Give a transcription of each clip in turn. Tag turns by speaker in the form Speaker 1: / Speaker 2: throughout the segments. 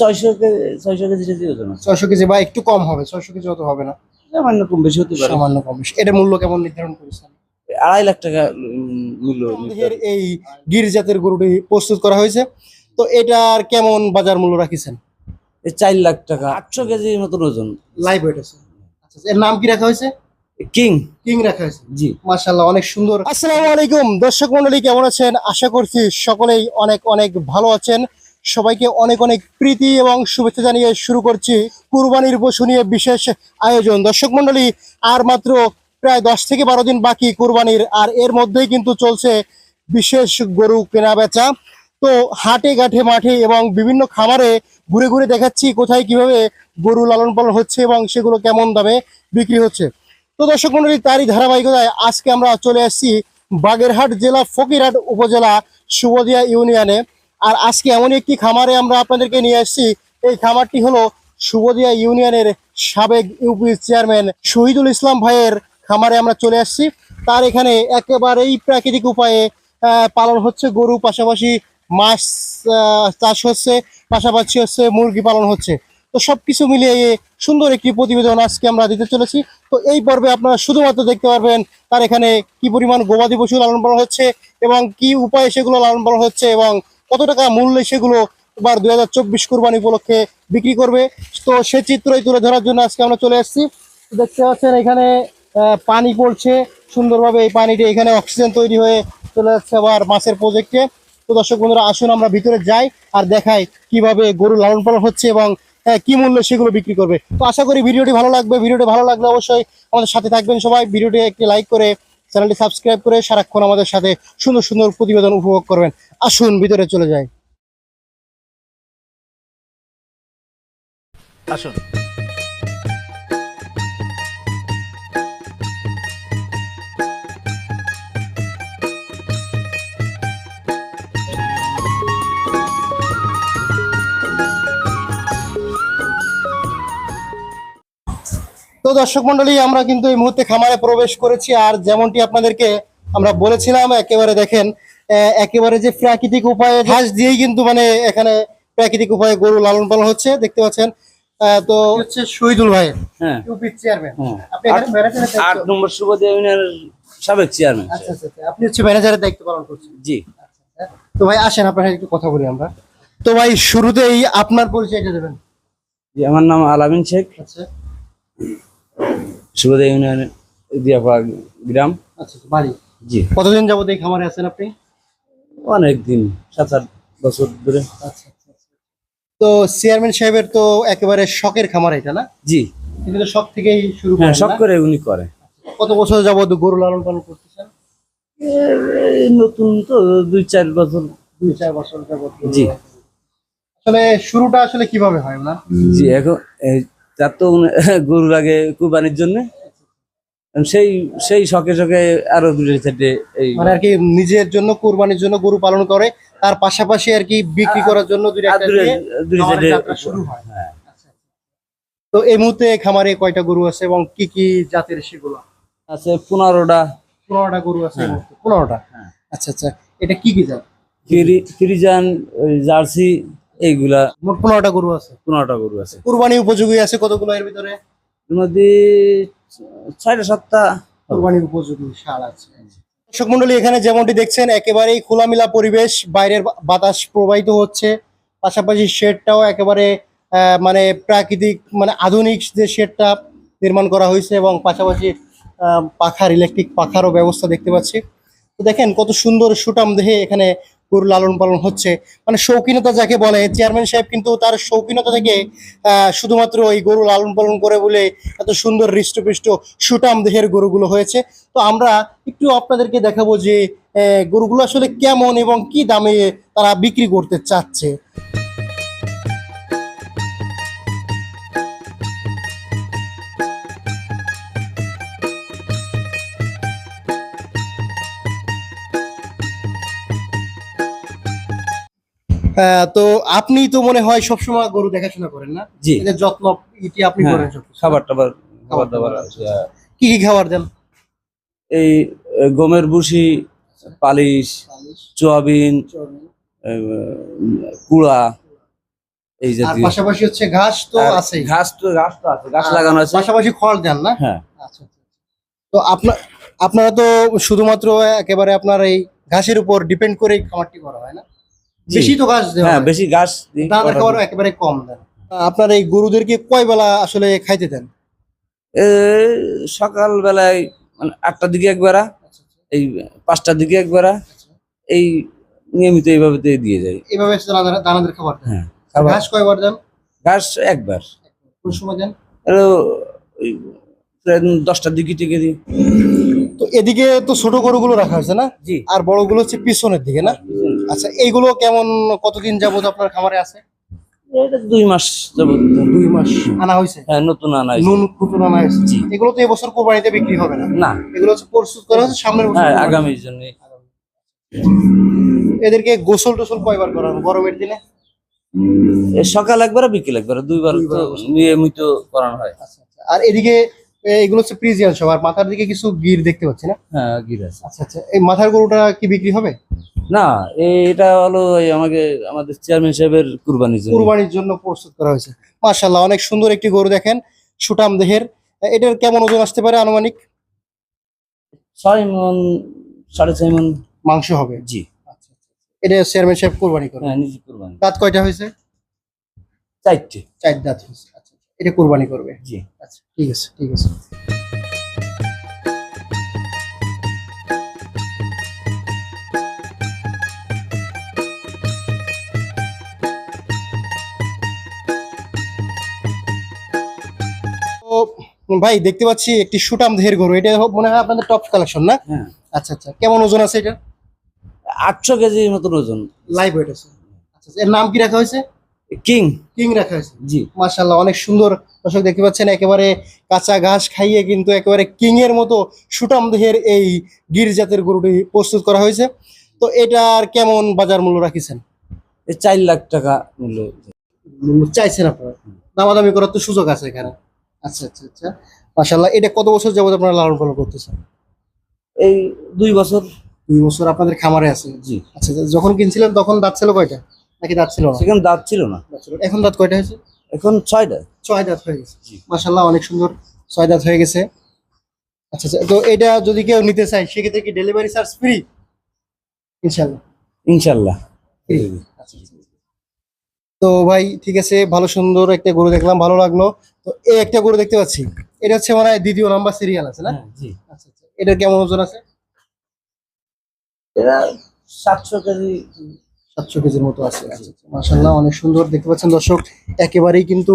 Speaker 1: ছয়শো ছয়শো KG KG ওজন আছে।
Speaker 2: ছয়শো কেজি বা একটু কম হবে ছয়শো কেজি অত হবে না।
Speaker 1: সামান্য কম বেশি হতে পারে।
Speaker 2: সামান্য কম বেশি। এটা মূল্য কেমন নির্ধারণ করেছেন?
Speaker 1: আড়াই লাখ টাকা মূল্য
Speaker 2: এই গির জাতের গরুটি প্রস্তুত করা হয়েছে। তো এটার কেমন বাজার মূল্য রাখিছেন?
Speaker 1: চার লাখ টাকা আটশো কেজির মতন ওজন।
Speaker 2: লাইভ ওয়েট আছে। আচ্ছা এর নাম কি রাখা হয়েছে?
Speaker 1: কিং।
Speaker 2: কিং রাখা হয়েছে।
Speaker 1: জি।
Speaker 2: মাশাল্লাহ অনেক সুন্দর। আসসালামু আলাইকুম। দর্শক মন্ডলী কেমন আছেন? আশা করছি সকলেই অনেক অনেক ভালো আছেন। সবাইকে অনেক অনেক প্রীতি এবং শুভেচ্ছা জানিয়ে শুরু করছি কুরবানির পশু নিয়ে বিশেষ আয়োজন। দর্শক মন্ডলী আর মাত্র প্রায় দশ থেকে বারো দিন বাকি কুরবানির, আর এর মধ্যেই কিন্তু চলছে বিশেষ গরু কেনা বেচা তো হাটে, ঘাটে, মাঠে এবং বিভিন্ন খামারে ঘুরে ঘুরে দেখাচ্ছি কোথায় কীভাবে গরু লালন পালন হচ্ছে এবং সেগুলো কেমন দামে বিক্রি হচ্ছে। তো দর্শক মন্ডলী তারই ধারাবাহিকতায় আজকে আমরা চলে আসছি বাগেরহাট জেলা, ফকিরহাট উপজেলা সুবদিয়া ইউনিয়নে। আর আজকে এমন একটি খামারে আমরা আপনাদেরকে নিয়ে আসছি। এই খামারটি হলো সুবদিয়া ইউনিয়নের সাবেক ইউপি চেয়ারম্যান শহীদুল ইসলাম ভাইয়ের খামারে আমরা চলে আসছি। তার এখানে একেবারেই প্রাকৃতিক উপায়ে পালন হচ্ছে। গরু পাশাপাশি মাছ চাষ হচ্ছে। পাশাপাশি হচ্ছে মুরগি পালন হচ্ছে। তো সবকিছু মিলিয়ে সুন্দর একটি প্রতিবেদন আজকে আমরা দিতে চলেছি। তো এই পর্বে আপনারা শুধুমাত্র দেখতে পারবেন তার এখানে কি পরিমাণ গবাদি পশু লালন পালন হচ্ছে এবং কি উপায়ে সেগুলো লালন পালন হচ্ছে এবং কত টাকা মূল্যে সেগুলো এবার দুই হাজার চব্বিশ কোরবানি উপলক্ষে বিক্রি করবে? তো সে চিত্রই তুলে ধরার জন্য আজকে আমরা চলে এসেছি দেখতে পাচ্ছেন এখানে পানি পড়ছে। সুন্দরভাবে এই পানিটি এখানে অক্সিজেন তৈরি হয়ে চলে যাচ্ছে আবার মাছের প্রজেক্টে। তো দর্শক বন্ধুরা আসুন আমরা ভিতরে যাই আর দেখাই কীভাবে গরু লালন পালন হচ্ছে এবং আহ, কি মূল্য সেগুলো বিক্রি করবে। তো আশা করি ভিডিওটি ভালো লাগবে। ভিডিওটি ভালো লাগলে অবশ্যই আমাদের সাথে থাকবেন সবাই। ভিডিওটি একটি লাইক করে চ্যানেলটি সাবস্ক্রাইব করে সারাক্ষণ আমাদের সাথে সুন্দর সুন্দর প্রতিবেদন উপভোগ করবেন। আসুন ভিতরে চলে যাই।
Speaker 1: আসুন।
Speaker 2: তো দর্শক মন্ডলী আমরা কিন্তু এই মুহূর্তে খামারে প্রবেশ করেছি। আর যেমনটি আপনাদেরকে আমরা বলেছিলাম একেবারে দেখেন আহ, একেবারে যে প্রাকৃতিক উপায়ে ঘাস দিয়েই কিন্তু মানে এখানে প্রাকৃতিক উপায়ে গরু লালন পালন হচ্ছে দেখতে পাচ্ছেন। আহ, তো হচ্ছে শহীদুল ভাই
Speaker 1: হ্যাঁ।
Speaker 2: চেয়ারম্যান
Speaker 1: হ্যাঁ।
Speaker 2: আপনি এখানে ম্যানেজারের
Speaker 1: আট নম্বর সুবাদী ইউনিয়নের সাবেক চেয়ারম্যান
Speaker 2: আচ্ছা আচ্ছা আচ্ছা। আপনি হচ্ছে ম্যানেজারের দায়িত্ব পালন করছেন।
Speaker 1: জি।
Speaker 2: তো ভাই আসেন আপনার সাথে একটু কথা বলি আমরা। তো ভাই শুরুতেই আপনার পরিচয়টা দেবেন।
Speaker 1: জি আমার নাম আলামিন শেখ।
Speaker 2: আচ্ছা।
Speaker 1: সুবাদী ইউনিয়নের দিয়াপাড়া গ্রাম।
Speaker 2: আচ্ছা বাড়ি।
Speaker 1: জি।
Speaker 2: কতদিন যাবত এই খামারে আছেন আপনি?
Speaker 1: অনেক দিন সাত আট বছর ধরে।
Speaker 2: আচ্ছা আচ্ছা আচ্ছা। তো চেয়ারম্যান সাহেবের তো একেবারে শখের খামার এটা না?
Speaker 1: জি।
Speaker 2: তিনি তো শখ থেকেই শুরু
Speaker 1: হ্যাঁ
Speaker 2: করেন
Speaker 1: সব করে উনি করে।
Speaker 2: কত বছর যাবত গরু লালন পালন করতেছেন?
Speaker 1: এই নতুন তো দুই চার বছর।
Speaker 2: দুই চার বছর যাবত
Speaker 1: জি।
Speaker 2: আসলে শুরুটা আসলে কীভাবে হয় না
Speaker 1: জি এখন এই তার তো গরু আগে কুরবানির জন্য। সেই সেই শখে শখে আরও দুটো চারটে এই
Speaker 2: মানে আর কি নিজের জন্য কোরবানির জন্য গরু পালন করে তার পাশাপাশি আর কি বিক্রি করার জন্য শুরু হয়। তো এই মুহূর্তে খামারে কয়টা গরু আছে এবং কি কি জাতের সেগুলো?
Speaker 1: আছে পনেরোটা।
Speaker 2: পনেরোটা গরু আছে
Speaker 1: হ্যাঁ।
Speaker 2: পনেরোটা?
Speaker 1: হ্যাঁ।
Speaker 2: আচ্ছা আচ্ছা। এটা কি কি জাত?
Speaker 1: ফিরি- ফিরিজান জার্সি এইগুলা
Speaker 2: মোট পনেরোটা গরু আছে।
Speaker 1: পনেরোটা গরু আছে।
Speaker 2: কুরবানি উপযোগী আছে কতগুলো এর ভিতরে?
Speaker 1: মধ্যে ছয়টা সাতটা
Speaker 2: কুরবানি উপযোগী সার আছে। দর্শক মন্ডলী এখানে যেমনটি দেখছেন একেবারেই খোলামেলা পরিবেশ বাইরের বাতাস প্রবাহিত হচ্ছে। পাশাপাশি শেডটাও একেবারে মানে প্রাকৃতিক মানে আধুনিক যে শেডটা নির্মাণ করা হয়েছে এবং পাশাপাশি আহ, পাখার ইলেকট্রিক পাখারও ব্যবস্থা দেখতে পাচ্ছি। তো দেখেন কত সুন্দর সুটাম দেহে এখানে গরু লালন পালন হচ্ছে। মানে শৌখিনতা যাকে বলে, চেয়ারম্যান সাহেব কিন্তু তার শৌখিনতা থেকে শুধুমাত্র ওই গরু লালন পালন করে বলে এত সুন্দর হৃষ্টপৃষ্ট সুটাম দেহের গরুগুলো হয়েছে। তো আমরা একটু আপনাদেরকে দেখাবো যে গরুগুলো আসলে কেমন এবং কি দামে তারা বিক্রি করতে চাচ্ছে। তো আপনি তো মনে হয় সবসময় গরু দেখাশোনা করেন না?
Speaker 1: জি।
Speaker 2: যত্ন ইটি আপনি
Speaker 1: হ্যাঁ,
Speaker 2: করেন
Speaker 1: খাবার টাবার খাবার দাবার
Speaker 2: কি কি খাবার দেন?
Speaker 1: এই গমের ভুসি পালিশ চুয়াবিন কুড়া এই জাতীয়।
Speaker 2: পাশাপাশি হচ্ছে ঘাস তো আছে
Speaker 1: ঘাস তো ঘাস তো আছে ঘাস লাগানো আছে।
Speaker 2: পাশাপাশি খড় দেন না?
Speaker 1: হ্যাঁ।
Speaker 2: আচ্ছা আচ্ছা। তো আপনার আপনারা তো শুধুমাত্র একেবারে আপনার এই ঘাসের উপর ডিপেন্ড করে খামারটি করা হয় না। বেশি তো ঘাস
Speaker 1: হ্যাঁ বেশি ঘাস দিই।
Speaker 2: দানা খাবার একেবারে কম দেন আপনার এই গরুদেরকে কয় বেলা আসলে খাইতে দেন?
Speaker 1: সকাল বেলায় মানে আটটার দিকে একবারা এই পাঁচটার দিকে একবারা এই নিয়মিত এইভাবে দিয়ে যায়
Speaker 2: এইভাবে দানা- দানাদের খাবার
Speaker 1: হ্যাঁ
Speaker 2: ঘাস কয়বার দেন?
Speaker 1: ঘাস একবার।
Speaker 2: কোন সময় দেন?
Speaker 1: দশটার দিকে টিকে দিই।
Speaker 2: তো এদিকে তো ছোট গরুগুলো রাখা হয়েছে না?
Speaker 1: জি।
Speaker 2: আর বড়গুলো হচ্ছে পিছনের দিকে না? আচ্ছা এইগুলো কেমন কতদিন যাবত আপনার খামারে আছে?
Speaker 1: এটা দুই মাস যাবত।
Speaker 2: দুই মাস আনা হয়েছে?
Speaker 1: হ্যাঁ নতুন আনা হয়েছে।
Speaker 2: নুন নতুন আনা হয়েছে। এগুলো তো এবছর কোরবানিতে বিক্রি হবে না?
Speaker 1: না।
Speaker 2: এগুলো হচ্ছে প্রস্তুত করা হচ্ছে সামনের বছর
Speaker 1: হ্যাঁ আগামীর জন্য।
Speaker 2: এদেরকে গোসল টোসল কয়বার করানো? গরমের দিনে?
Speaker 1: সকাল একবার বিকেল একবার। দুইবার
Speaker 2: দুইবার।
Speaker 1: নিয়মিত করানো হয়।
Speaker 2: আচ্ছা আচ্ছা। আর এদিকে এ, এগুলো হচ্ছে প্রিজিয়ান সব আর মাথার দিকে কিছু গির দেখতে পাচ্ছি না?
Speaker 1: হ্যাঁ গিরাজ
Speaker 2: আচ্ছা আচ্ছা এই মাথার গরুটা কি বিক্রি হবে?
Speaker 1: না এটা হলো এই আমাকে আমাদের চেয়ারম্যান সাহেবের কুরবানির জন্য।
Speaker 2: কুরবানির জন্য প্রস্তুত করা হয়েছে। মাশাল্লাহ অনেক সুন্দর একটি গরু দেখেন সুটাম দেহের। এটার কেমন ওজন আসতে পারে আনুমানিক?
Speaker 1: ছয় মন সাড়ে ছয় মন
Speaker 2: মাংস হবে?
Speaker 1: জি।
Speaker 2: আচ্ছা আচ্ছা। এটা চেয়ারম্যান সাহেব কুরবানি করবে
Speaker 1: হ্যাঁ নিজে কুরবানি।
Speaker 2: দাঁত কয়টা হয়েছে?
Speaker 1: চারটে।
Speaker 2: চার দাঁত হয়েছে। আচ্ছা এটা কোরবানি করবে।
Speaker 1: জি।
Speaker 2: আচ্ছা ঠিক আছে ঠিক আছে। ভাই দেখতে পাচ্ছি একটি সুটাম দেহের গরু। এটা মনে হয় আপনাদের টপ কালেকশন না?
Speaker 1: হ্যাঁ।
Speaker 2: আচ্ছা আচ্ছা। কেমন ওজন আছে এটা?
Speaker 1: আটশো কেজির মতন ওজন।
Speaker 2: লাইভ ওয়েট আছে। আচ্ছা আচ্ছা, এর নাম কি রাখা হয়েছে?
Speaker 1: কিং?
Speaker 2: কিং রাখা হয়েছে।
Speaker 1: জি।
Speaker 2: মাশাল্লাহ অনেক সুন্দর দর্শক দেখতে পাচ্ছেন একেবারে কাঁচা ঘাস খাইয়ে কিন্তু একেবারে কিং এর মতো সুটাম দেহের এই গির জাতের গরুটি প্রস্তুত করা হয়েছে। তো এটার কেমন বাজার মূল্য রাখিছেন?
Speaker 1: এই চার লাখ টাকা মূল্য।
Speaker 2: মূল্য চাইছেন আপনারা? দামাদামি করার তো সুযোগ আছে এখানে। আচ্ছা আচ্ছা আচ্ছা। মাশাল্লাহ এটা কত বছর যাবত আপনারা লালন পালন করতেছেন?
Speaker 1: এই দুই বছর।
Speaker 2: দুই বছর আপনাদের খামারে আছে?
Speaker 1: জি।
Speaker 2: আচ্ছা আচ্ছা, যখন কিনছিলেন তখন দাঁত ছিল কয়টা? নাকি দাঁত ছিল না?
Speaker 1: সেখানে দাঁত ছিল না।
Speaker 2: দাঁত ছিল। এখন দাঁত কয়টা হয়েছে?
Speaker 1: এখন ছয়টা
Speaker 2: ছয় দাঁত হয়ে গেছে।
Speaker 1: জি।
Speaker 2: মাশাল্লাহ অনেক সুন্দর। ছয় দাঁত হয়ে গেছে। আচ্ছা আচ্ছা তো এটা যদি কেউ নিতে চায় সেক্ষেত্রে কি ডেলিভারি চার্জ ফ্রি ইনশাল্লাহ
Speaker 1: ইনশাল্লাহ।
Speaker 2: তো ভাই ঠিক আছে ভালো সুন্দর একটা গরু দেখলাম ভালো লাগল। তো এই একটা গরু দেখতে পাচ্ছি। এটা হচ্ছে মানে দ্বিতীয় নাম্বার সিরিয়াল আছে না?
Speaker 1: হ্যাঁ, জি।
Speaker 2: আচ্ছা আচ্ছা। এটার কেমন ওজন আছে?
Speaker 1: এরা সাতশো কেজি।
Speaker 2: সাতশো কেজির মতো আছে। মাসাল্লাহ অনেক সুন্দর দেখতে পাচ্ছেন দর্শক। একেবারেই কিন্তু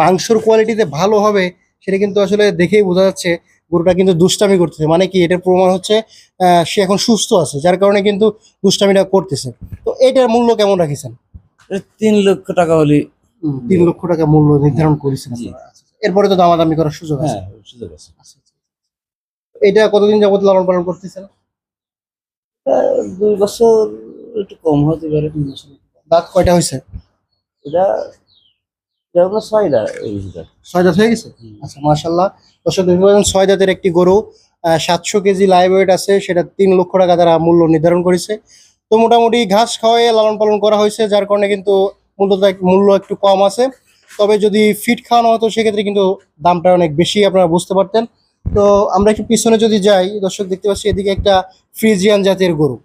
Speaker 2: মাংসর কোয়ালিটিতে ভালো হবে সেটা কিন্তু আসলে দেখেই বোঝা যাচ্ছে গরুটা কিন্তু দুষ্টামি করতেছে। মানে কি এটার প্রমাণ হচ্ছে সে এখন সুস্থ আছে যার কারণে কিন্তু দুষ্টামিটা করতেছে। তো এটার মূল্য কেমন রাখিছেন?
Speaker 1: তিন লক্ষ টাকা হলে
Speaker 2: তিন লক্ষ টাকা মূল্য নির্ধারণ করেছেন। আচ্ছা, আচ্ছা। এরপরে তো দামাদামি করার সুযোগ আছে।
Speaker 1: হ্যাঁ সুযোগ আছে।
Speaker 2: আচ্ছা, আচ্ছা। এটা কতদিন যাবত লালন পালন করতেছেন?
Speaker 1: দুই বছর একটু কম হতে পারে
Speaker 2: দাঁত কয়টা হয়েছে
Speaker 1: এটা ছয়টা
Speaker 2: ছয় দাঁত হয়ে গেছে। আচ্ছা মাশাল্লাহ দর্শক দেখতে পাচ্ছেন ছয় দাঁতের একটি গরু সাতশো কেজি লাইভ ওয়েট আছে সেটা তিন লক্ষ টাকা তারা মূল্য নির্ধারণ করেছে। তো মোটামুটি ঘাস খাওয়াই লালন পালন করা হয়েছে যার কারণে কিন্তু মূল্যটা মূল্য একটু কম আছে। তবে যদি ফিট খাওয়ানো হতো সেক্ষেত্রে কিন্তু দামটা অনেক বেশি আপনারা বুঝতে পারতেন। তো আমরা একটু পিছনে যদি যাই দর্শক দেখতে পাচ্ছি এদিকে একটা ফ্রিজিয়ান জাতের গরু।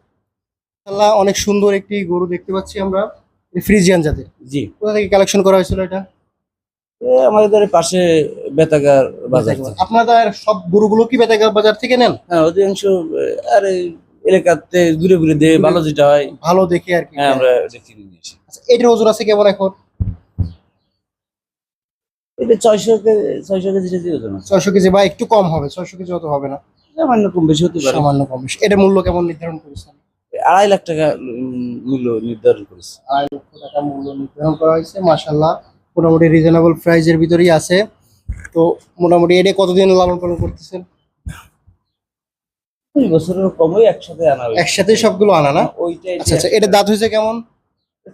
Speaker 2: মাশাআল্লাহ, অনেক সুন্দর একটি গরু দেখতে পাচ্ছি আমরা। ফ্রিজিয়ান জাতের।
Speaker 1: জি।
Speaker 2: কোথা থেকে কালেকশন করা হয়েছিল এটা?
Speaker 1: এ আমাদের পাশে বেতাগার বাজার।
Speaker 2: আপনাদের সব গরুগুলো কি বেতাগা বাজার থেকে নেন?
Speaker 1: হ্যাঁ অধিকাংশ আর এলাকাতে ঘুরে ঘুরে দিয়ে ভালো যেটা হয়
Speaker 2: ভালো দেখে আর কি।
Speaker 1: হ্যাঁ আমরা কিনে নিয়ে
Speaker 2: আচ্ছা, এটার ওজন আছে কেমন এখন?
Speaker 1: এটা ছয়শো কেজি ছয়শো কেজি কেজি ওজন
Speaker 2: ছয়শো কেজি বা একটু কম হবে ছয়শো কেজি অত হবে না।
Speaker 1: সামান্য কম বেশি হতে পারে।
Speaker 2: সামান্য কম বেশি। এটার মূল্য কেমন নির্ধারণ করেছেন?
Speaker 1: আড়াই লাখ টাকা মূল্য নির্ধারণ করেছে।
Speaker 2: আড়াই লক্ষ টাকা মূল্য নির্ধারণ করা হয়েছে মাসাল্লাহ মোটামুটি রিজনেবল প্রাইজের ভিতরেই আছে। তো মোটামুটি এটা কতদিন লালন পালন করতেছেন?
Speaker 1: দুই বছরের কমই একসাথে আনা হয়েছে।
Speaker 2: একসাথে সবগুলো আনা না?
Speaker 1: ওইটাই
Speaker 2: আচ্ছা আচ্ছা এটা দাঁত হয়েছে কেমন?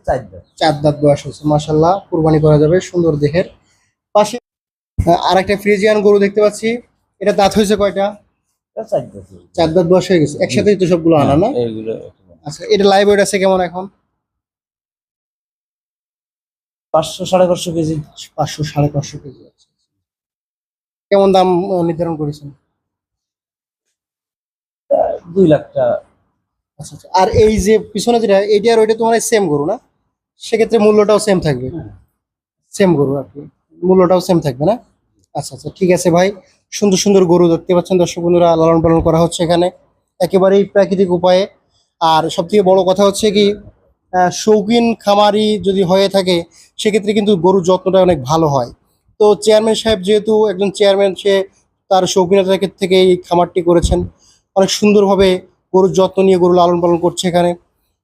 Speaker 1: চার দাঁত।
Speaker 2: চার দাঁত বয়স হয়েছে মাসাল্লাহ কুরবানি করা যাবে সুন্দর দেহের। পাশে আর একটা ফ্রিজিয়ান গরু দেখতে পাচ্ছি। এটা দাঁত হয়েছে কয়টা?
Speaker 1: চার দাঁত
Speaker 2: বয়স হয়ে গেছে। একসাথেই তো সবগুলো আনা না?
Speaker 1: হ্যাঁ,
Speaker 2: আচ্ছা এটা লাইভ ওয়েট আছে কেমন এখন?
Speaker 1: পাঁচশো সাড়ে পাঁচশো কেজি।
Speaker 2: পাঁচশো সাড়ে পাঁচশো কেজি আচ্ছা। কেমন দাম নির্ধারণ করেছেন?
Speaker 1: দুই লাখ টাকা।
Speaker 2: আচ্ছা আচ্ছা। আর এই যে পিছনে যেটা এইটা আর ওইটা তোমার সেম গরু না? সেক্ষেত্রে মূল্যটাও সেম থাকবে। সেম গরু আর কি। মূল্যটাও সেম থাকবে না? আচ্ছা আচ্ছা ঠিক আছে ভাই। সুন্দর সুন্দর গরু দেখতে পাচ্ছেন দর্শক বন্ধুরা, লালন পালন করা হচ্ছে এখানে। একেবারেই প্রাকৃতিক উপায়ে। আর সব থেকে বড় কথা হচ্ছে কি শৌখিন খামারি যদি হয়ে থাকে, সেক্ষেত্রে কিন্তু গরুর যত্নটা অনেক ভালো হয়। তো চেয়ারম্যান সাহেব যেহেতু একজন চেয়ারম্যান, সে তার শৌখিনতা থেকে এই খামারটি করেছেন। অনেক সুন্দরভাবে গরুর যত্ন নিয়ে গরু লালন পালন করছে এখানে।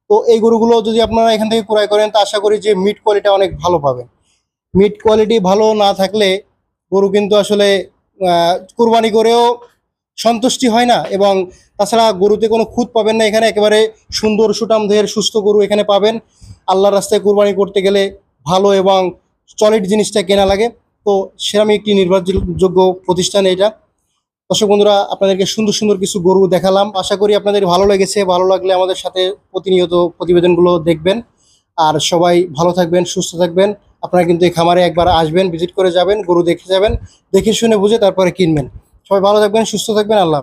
Speaker 2: তো এই গরুগুলো যদি আপনারা এখান থেকে ক্রয় করেন, তা আশা করি যে মিট কোয়ালিটি অনেক ভালো পাবেন। মিট কোয়ালিটি ভালো না থাকলে গরু কিন্তু আসলে কুরবানি করেও সন্তুষ্টি হয় না এবং তাছাড়া গরুতে কোনো খুঁত পাবেন না, এখানে একেবারে সুন্দর সুটাম দেহের সুস্থ গরু এখানে পাবেন। আল্লাহর রাস্তায় কুরবানি করতে গেলে ভালো এবং সলিড জিনিসটা কেনা লাগে। তো সেরকম একটি নির্ভরযোগ্য প্রতিষ্ঠান এটা। দর্শক বন্ধুরা, আপনাদেরকে সুন্দর সুন্দর কিছু গরু দেখালাম। আশা করি আপনাদের ভালো লেগেছে। ভালো লাগলে আমাদের সাথে প্রতিনিয়ত প্রতিবেদনগুলো দেখবেন। আর সবাই ভালো থাকবেন, সুস্থ থাকবেন। আপনারা কিন্তু এই খামারে একবার আসবেন, ভিজিট করে যাবেন, গরু দেখে যাবেন, দেখে শুনে বুঝে তারপরে কিনবেন সবাই ভালো থাকবেন, সুস্থ থাকবেন, আল্লাহ।